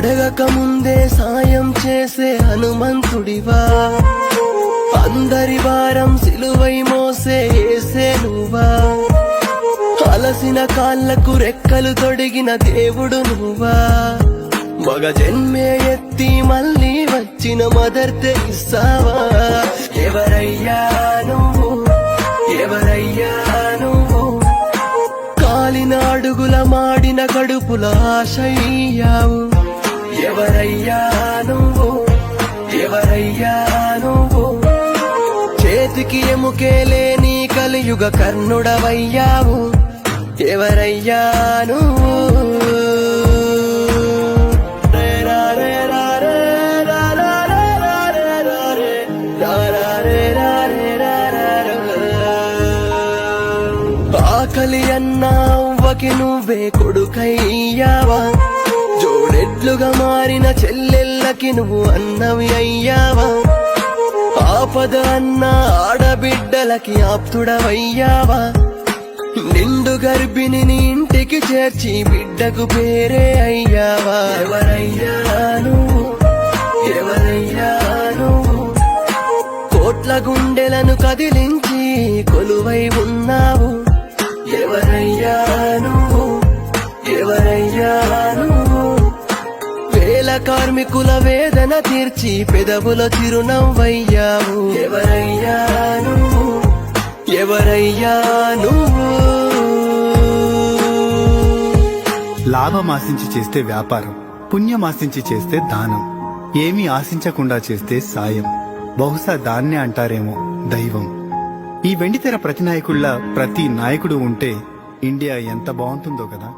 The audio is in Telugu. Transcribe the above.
అడగక ముందే సాయం చేసే హనుమంతుడివా? అందరి వారం సిలువై మోసే ఏసే నువ్వా అలసిన కాళ్ళకు రెక్కలు తొడిగిన దేవుడు నువ్వా? మగ జన్మే ఎత్తి మళ్ళీ వచ్చిన మదర్ తెరిస్తావా ఎవరయ్యా నువ్వు? ఎవరయ్యా నువ్వు? కాలిన అడుగుల మాడిన కడుపుల ఆశయ్యావు ఎవరయ్యా నువ్వు? ఎవరయ్యా నువ్వు? చేతికి ఎముకే లేని కలియుగ కర్ణుడవయ్యావు. ఎవరయ్యా నువ్వు? రే రా ఆకలి అన్న అవ్వకి నువ్వే కొడుకయ్యావా? రెడ్లుగా మారిన చెల్లెళ్ళకి నువ్వు అన్నవి అయ్యావా? ఆపద అన్న ఆడబిడ్డలకి ఆప్తుడవయ్యావా? నిండు గర్భిణి నీ ఇంటికి చేర్చి బిడ్డకు పేరే అయ్యావా? ఎవరయ్యాను ఎవరయ్యాను కోట్ల గుండెలను కదిలించి కొలువై ఉన్నావు. ఎవరయ్యాను ఎవరయ్యాను కార్మికుల వేదన తీర్చి పెదవుల చిరునవ్వయ్యావు. ఎవరయ్యా నువ్వు ఎవరయ్యా నువ్వు లాభం ఆశించి చేస్తే వ్యాపారం పుణ్యం ఆశించి చేస్తే దానం ఏమీ ఆశించకుండా చేస్తే సాయం బహుశా దాన్నే అంటారేమో దైవం. ఈ వెండితెర ప్రతి నాయకుల్లా ప్రతి నాయకుడు ఉంటే ఇండియా ఎంత బాగుంటుందో కదా.